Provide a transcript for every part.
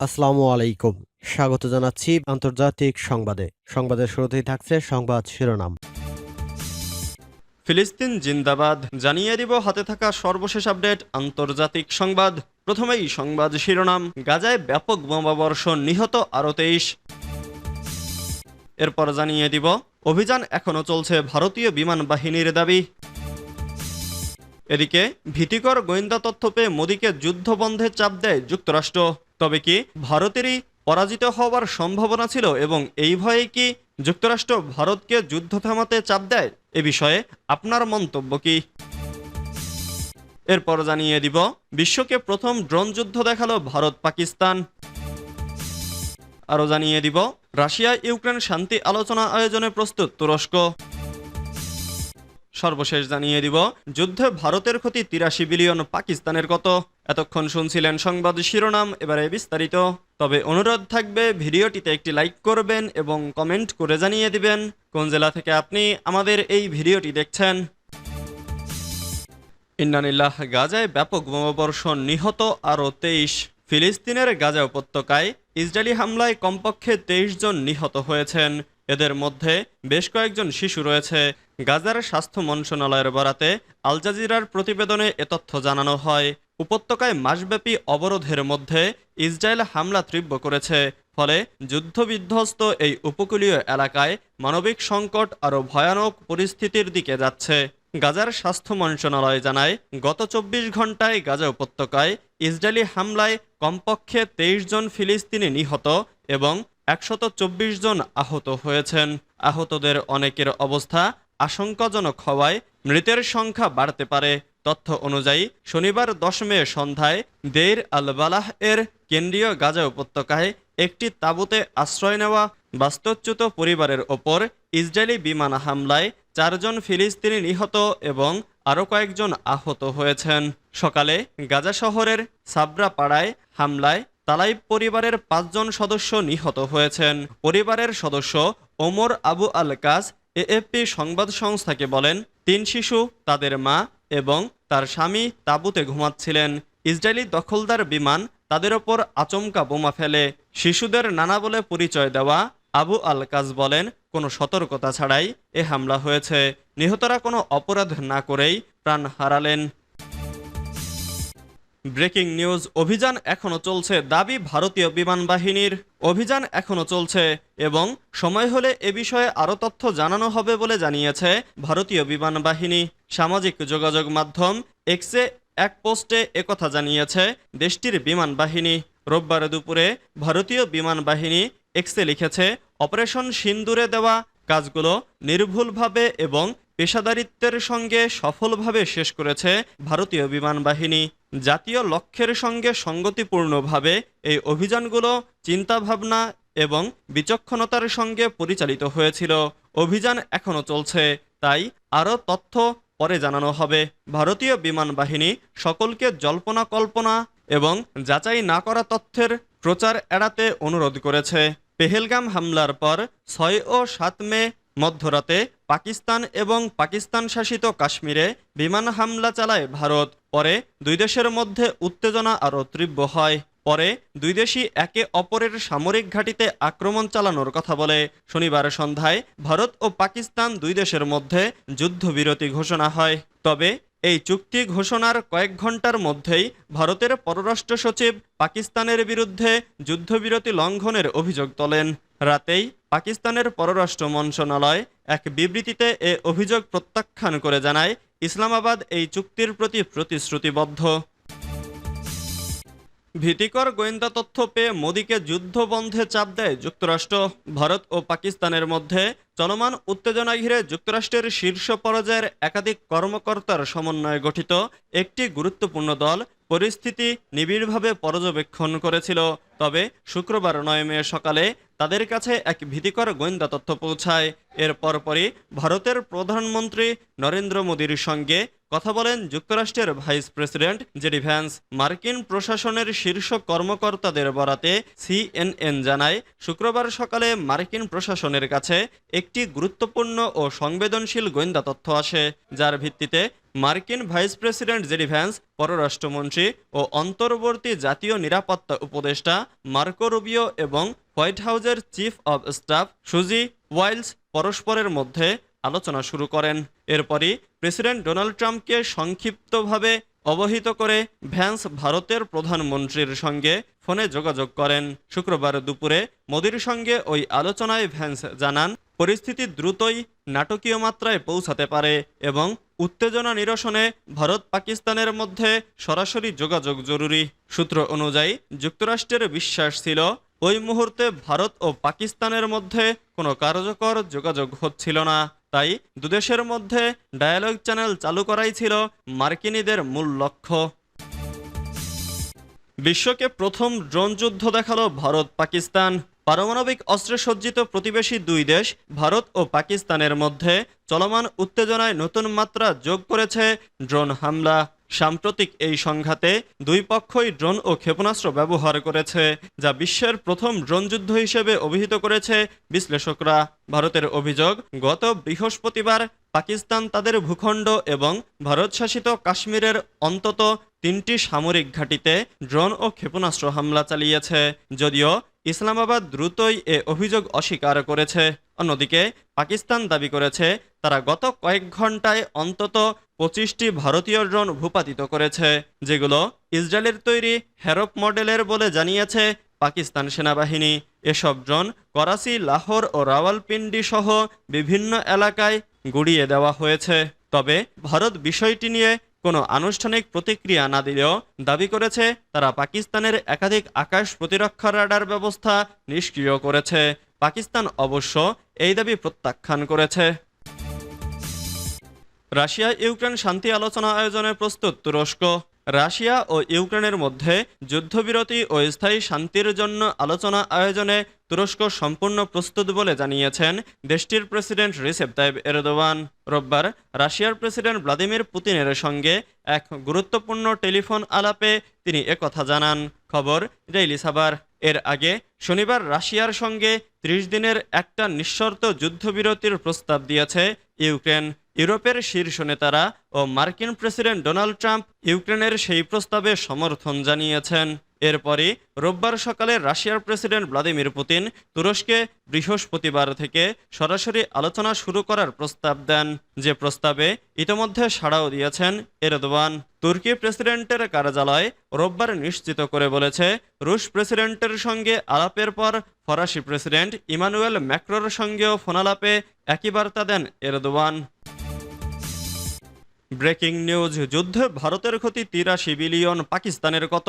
আসসালামু আলাইকুম। স্বাগত জানাচ্ছি আন্তর্জাতিক সংবাদে। সংবাদের শুরুতেই থাকছে সংবাদ শিরোনাম। ফিলিস্তিন জিন্দাবাদ, জানিয়ে দিব হাতে থাকা সর্বশেষ আপডেট, আন্তর্জাতিক সংবাদ। প্রথমেই সংবাদ শিরোনাম, গাজায় ব্যাপক বোমাবর্ষণ নিহত আরও তেইশ। এরপর জানিয়ে দিব, অভিযান এখনও চলছে ভারতীয় বিমান বাহিনীর দাবি। এদিকে, ভীতিকর গোয়েন্দা তথ্য পেয়ে মোদীকে যুদ্ধবন্ধে চাপ দেয় যুক্তরাষ্ট্র। তবে কি ভারতেরই পরাজিত হওয়ার সম্ভাবনা ছিল এবং এই ভয়ে কি যুক্তরাষ্ট্র ভারতকে যুদ্ধ থামাতে চাপ দেয়? এ বিষয়ে আপনার মন্তব্য কি? এরপর জানিয়ে দিব, বিশ্বকে প্রথম ড্রোন যুদ্ধ দেখাল ভারত পাকিস্তান। আরও জানিয়ে দিব, রাশিয়া ইউক্রেন শান্তি আলোচনা আয়োজনে প্রস্তুত তুরস্ক। সর্বশেষ জানিয়ে দিব, যুদ্ধে ভারতের ক্ষতি তিরাশি বিলিয়ন পাকিস্তানের কত? এতক্ষণ শুনছিলেন সংবাদ শিরোনাম, এবারে বিস্তারিত। তবে অনুরোধ থাকবে, ভিডিওটিতে একটি লাইক করবেন এবং কমেন্ট করে জানিয়ে দিবেন কোন জেলা থেকে আপনি আমাদের এই ভিডিওটি দেখছেন। ইন্নানিল্লাহ, গাজায় ব্যাপক বোমাবর্ষণ নিহত আরও তেইশ। ফিলিস্তিনের গাজা উপত্যকায় ইসরায়েলি হামলায় কমপক্ষে তেইশ জন নিহত হয়েছেন। এদের মধ্যে বেশ কয়েকজন শিশু রয়েছে। গাজার স্বাস্থ্য মন্ত্রণালয়ের বরাতে আল জাজিরার প্রতিবেদনে এ তথ্য জানানো হয়। উপত্যকায় মাসব্যাপী অবরোধের মধ্যে ইসরায়েল হামলা তীব্র করেছে। ফলে যুদ্ধবিধ্বস্ত এই উপকূলীয় এলাকায় মানবিক সংকট আরও ভয়ানক পরিস্থিতির দিকে যাচ্ছে। গাজার স্বাস্থ্য মন্ত্রণালয় জানায়, গত চব্বিশ ঘন্টায় গাজা উপত্যকায় ইসরায়েলি হামলায় কমপক্ষে তেইশ জন ফিলিস্তিনি নিহত এবং একশত জন আহত হয়েছেন। আহতদের অনেকের অবস্থা আশঙ্কাজনক হওয়ায় মৃতের সংখ্যা বাড়তে পারে। তথ্য অনুযায়ী, শনিবার দশ মে সন্ধ্যায় দেইর আল বালাহ এর কেন্দ্রীয় গাজা উপত্যকায় একটি তাঁবুতে আশ্রয় নেওয়া বাস্তুচ্যুত পরিবারের ওপর ইসরায়েলি বিমান হামলায় চারজন ফিলিস্তিনি নিহত এবং আরও কয়েকজন আহত হয়েছেন। সকালে গাজা শহরের সাবরা পাড়ায় হামলায় তালাইব পরিবারের পাঁচজন সদস্য নিহত হয়েছেন। পরিবারের সদস্য ওমর আবু আল কাস এএফপি সংবাদ সংস্থাকে বলেন, তিন শিশু, তাদের মা এবং তার স্বামী তাঁবুতে ঘুমাচ্ছিলেন। ইসরায়েলি দখলদার বিমান তাদের ওপর আচমকা বোমা ফেলে। শিশুদের নানা বলে পরিচয় দেওয়া আবু আল কাজ বলেন, কোনো সতর্কতা ছাড়াই এ হামলা হয়েছে। নিহতরা কোনো অপরাধ না করেই প্রাণ হারালেন। ব্রেকিং নিউজ অভিযান এখনও চলছে। দাবি, ভারতীয় বিমান বাহিনীর অভিযান এখনও চলছে এবং সময় হলে এ বিষয়ে আরও তথ্য জানানো হবে বলে জানিয়েছে ভারতীয় বিমান বাহিনী। সামাজিক যোগাযোগ মাধ্যম এক্সে এক পোস্টে একথা জানিয়েছে, দেশটির বিমান বাহিনী। রোববার দুপুরে ভারতীয় বিমান বাহিনী এক্সে লিখেছে, অপারেশন সিন্দুরে দেওয়া কাজগুলো নির্ভুলভাবে এবং পেশাদারিত্বের সঙ্গে সফলভাবে শেষ করেছে ভারতীয় বিমান বাহিনী। জাতীয় লক্ষ্যের সঙ্গে সঙ্গতিপূর্ণভাবে এই অভিযানগুলো চিন্তাভাবনা এবং বিচক্ষণতার সঙ্গে পরিচালিত হয়েছিল। অভিযান এখনও চলছে, তাই আরও তথ্য পরে জানানো হবে। ভারতীয় বিমান বাহিনী সকলকে জল্পনা কল্পনা এবং যাচাই না করা তথ্যের প্রচার এড়াতে অনুরোধ করেছে। পেহেলগাম হামলার পর ছয় ও সাত মে মধ্যরাতে পাকিস্তান এবং পাকিস্তান শাসিত কাশ্মীরে বিমান হামলা চালায় ভারত। পরে দুই দেশের মধ্যে উত্তেজনা আরও তীব্র হয়। পরে দুই দেশই একে অপরের সামরিক ঘাঁটিতে আক্রমণ চালানোর কথা বলে। শনিবার সন্ধ্যায় ভারত ও পাকিস্তান দুই দেশের মধ্যে যুদ্ধবিরতি ঘোষণা হয়। তবে এই চুক্তি ঘোষণার কয়েক ঘণ্টার মধ্যেই ভারতের পররাষ্ট্র সচিব পাকিস্তানের বিরুদ্ধে যুদ্ধবিরতি লঙ্ঘনের অভিযোগ তোলেন। রাতেই পাকিস্তানের পররাষ্ট্র মন্ত্রণালয় এক বিবৃতিতে এ অভিযোগ প্রত্যাখ্যান করে জানায়, ইসলামাবাদ এই চুক্তির প্রতি প্রতিশ্রুতিবদ্ধ। ভীতিকর গোয়েন্দা তথ্য পেয়ে মোদীকে যুদ্ধবন্ধে চাপ দেয় যুক্তরাষ্ট্র। ভারত ও পাকিস্তানের মধ্যে চলমান উত্তেজনা ঘিরে যুক্তরাষ্ট্রের শীর্ষ পর্যায়ের একাধিক কর্মকর্তার সমন্বয়ে গঠিত একটি গুরুত্বপূর্ণ দল পরিস্থিতি নিবিড়ভাবে পর্যবেক্ষণ করেছিল। তবে শুক্রবার নয় মে সকালে তাদের কাছে এক ভীতিকর গোয়েন্দা তথ্য পৌঁছায়। এর পরপরই ভারতের প্রধানমন্ত্রী নরেন্দ্র মোদীর সঙ্গে কথা বলেন যুক্তরাষ্ট্রের ভাইস প্রেসিডেন্ট জেডি ভ্যান্স। মার্কিন প্রশাসনের শীর্ষ কর্মকর্তাদের বরাতে সিএনএন জানায়, শুক্রবার সকালে মার্কিন প্রশাসনের কাছে একটি গুরুত্বপূর্ণ ও সংবেদনশীল গোয়েন্দা তথ্য আসে, যার ভিত্তিতে মার্কিন ভাইস প্রেসিডেন্ট জেডি ভ্যান্স, পররাষ্ট্রমন্ত্রী ও অন্তর্বর্তী জাতীয় নিরাপত্তা উপদেষ্টা মার্কো রুবিও এবং হোয়াইট হাউজের chief of staff Susie Wiles পরস্পরের মধ্যে আলোচনা শুরু করেন। এরপরই প্রেসিডেন্ট ডোনাল্ড ট্রাম্পকে সংক্ষিপ্তভাবে অবহিত করে ভ্যান্স ভারতের প্রধানমন্ত্রীর সঙ্গে ফোনে যোগাযোগ করেন। শুক্রবার দুপুরে মোদির সঙ্গে ওই আলোচনায় ভ্যান্স জানান, পরিস্থিতি দ্রুতই নাটকীয় মাত্রায় পৌঁছাতে পারে এবং উত্তেজনা নিরসনে ভারত পাকিস্তানের মধ্যে সরাসরি যোগাযোগ জরুরি। সূত্র অনুযায়ী যুক্তরাষ্ট্রের বিশ্বাস ছিল ওই মুহূর্তে ভারত ও পাকিস্তানের মধ্যে কোনো কার্যকর যোগাযোগ হচ্ছিল না। তাই দুদেশের মধ্যে ডায়ালগ চ্যানেল চালু করাই ছিল মার্কিনীদের মূল লক্ষ্য। বিশ্বকে প্রথম ড্রোন যুদ্ধ দেখাল ভারত পাকিস্তান। পারমাণবিক অস্ত্রে সজ্জিত প্রতিবেশী দুই দেশ, ভারত ও পাকিস্তানের মধ্যে চলমান উত্তেজনায় নতুন মাত্রা যোগ করেছে ড্রোন হামলা। সাম্প্রতিক এই সংঘাতে দুই পক্ষই ড্রোন ও ক্ষেপণাস্ত্র ব্যবহার করেছে, যা বিশ্বের প্রথম ড্রোন যুদ্ধ হিসেবে অভিহিত করেছে বিশ্লেষকরা। ভারতের অভিযোগ, গত বৃহস্পতিবার পাকিস্তান তাদের ভূখণ্ড এবং ভারত শাসিত কাশ্মীরের অন্তত তিনটি সামরিক ঘাঁটিতে ড্রোন ও ক্ষেপণাস্ত্র হামলা চালিয়েছে, যদিও ইসলামাবাদ দ্রুতই এ অভিযোগ অস্বীকার করেছে। অন্যদিকে পাকিস্তান দাবি করেছে, তারা গত কয়েক ঘন্টায় অন্তত পঁচিশটি ভারতীয় ড্রোন ভূপাতিত করেছে, যেগুলো ইসরায়েলের তৈরি হ্যারপ মডেলের বলে জানিয়েছে পাকিস্তান সেনাবাহিনী। এসব ড্রোন করাচি, লাহোর ও রাওয়ালপিন্ডি সহ বিভিন্ন এলাকায় গুড়িয়ে দেওয়া হয়েছে। তবে ভারত বিষয়টি নিয়ে কোনো আনুষ্ঠানিক প্রতিক্রিয়া না দিলেও দাবি করেছে, তারা পাকিস্তানের একাধিক আকাশ প্রতিরক্ষা রাডার ব্যবস্থা নিষ্ক্রিয় করেছে। পাকিস্তান অবশ্য এই দাবি প্রত্যাখ্যান করেছে। রাশিয়া ইউক্রেন শান্তি আলোচনা আয়োজনে প্রস্তুত তুরস্ক। রাশিয়া ও ইউক্রেনের মধ্যে যুদ্ধবিরতি ও স্থায়ী শান্তির জন্য আলোচনা আয়োজনে তুরস্ক সম্পূর্ণ প্রস্তুত বলে জানিয়েছেন দেশটির প্রেসিডেন্ট রিসেপ তাইব এরদোয়ান রোববার রাশিয়ার প্রেসিডেন্ট ভ্লাদিমির পুতিনের সঙ্গে এক গুরুত্বপূর্ণ টেলিফোন আলাপে তিনি একথা জানান। খবর, ডেইলি সাবার এর আগে শনিবার রাশিয়ার সঙ্গে ত্রিশ দিনের একটা নিঃশর্ত যুদ্ধবিরতির প্রস্তাব দিয়েছে ইউক্রেন। ইউরোপের শীর্ষ নেতারা ও মার্কিন প্রেসিডেন্ট ডোনাল্ড ট্রাম্প ইউক্রেনের সেই প্রস্তাবে সমর্থন জানিয়েছেন। এরপরই রোববার সকালে রাশিয়ার প্রেসিডেন্ট ভ্লাদিমির পুতিন তুরস্কে বৃহস্পতিবার থেকে সরাসরি আলোচনা শুরু করার প্রস্তাব দেন। যে প্রস্তাবে ইতোমধ্যে সাড়াও দিয়েছেন এরদোয়ান। তুর্কি প্রেসিডেন্টের কার্যালয় রোববার নিশ্চিত করে বলেছে, রুশ প্রেসিডেন্টের সঙ্গে আলাপের পর ফরাসি প্রেসিডেন্ট ইমানুয়েল ম্যাক্রোর সঙ্গেও ফোনালাপে একই বার্তা দেন এরদোয়ান। ব্রেকিং নিউজ, যুদ্ধে, ভারতের ক্ষতি, তিরাশি বিলিয়ন পাকিস্তানের কত?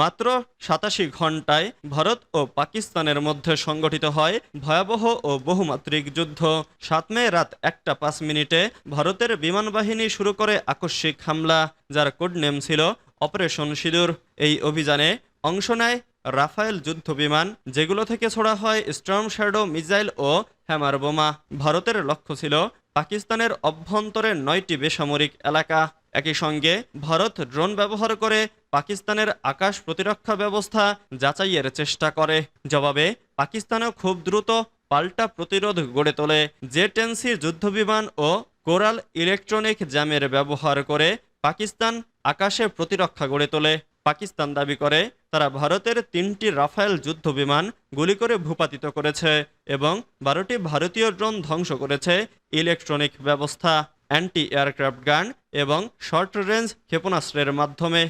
মাত্র সাতাশি ঘন্টায় ভারত ও পাকিস্তানের মধ্যে সংগঠিত হয় ভয়াবহ ও বহুমাত্রিক যুদ্ধ। সাত মে রাত একটা পাঁচ মিনিটে ভারতের বিমান বাহিনী শুরু করে আকস্মিক হামলা, যার কোড নেম ছিল অপারেশন সিঁদুর। এই অভিযানে অংশ নেয় রাফায়েল যুদ্ধ বিমান, যেগুলো থেকে ছোড়া হয় স্টর্ম শ্যাডো মিসাইল ও হ্যামার বোমা। ভারতের লক্ষ্য ছিল পাকিস্তানের অভ্যন্তরে নয়টি বেসামরিক এলাকা। একই সঙ্গে ভারত ড্রোন ব্যবহার করে পাকিস্তানের আকাশ প্রতিরক্ষা ব্যবস্থা যাচাইয়ের চেষ্টা করে। জবাবে, পাকিস্তানও খুব দ্রুত পাল্টা প্রতিরোধ গড়ে তোলে। জে টেন্সি যুদ্ধবিমান ও কোরাল ইলেকট্রনিক জ্যামের ব্যবহার করে পাকিস্তান আকাশে প্রতিরক্ষা গড়ে তোলে। পাকিস্তান দাবি করে তারা ভারতের তিনটি রাফায়েল যুদ্ধ বিমান গুলি করে ভূপাতিত করেছে এবং বারোটি ভারতীয় ড্রোন ধ্বংস করেছে। ইলেকট্রনিক ব্যবস্থা অ্যান্টি এয়ারক্রাফট গান এবং শর্ট রেঞ্জ ক্ষেপণাস্ত্রের মাধ্যমে।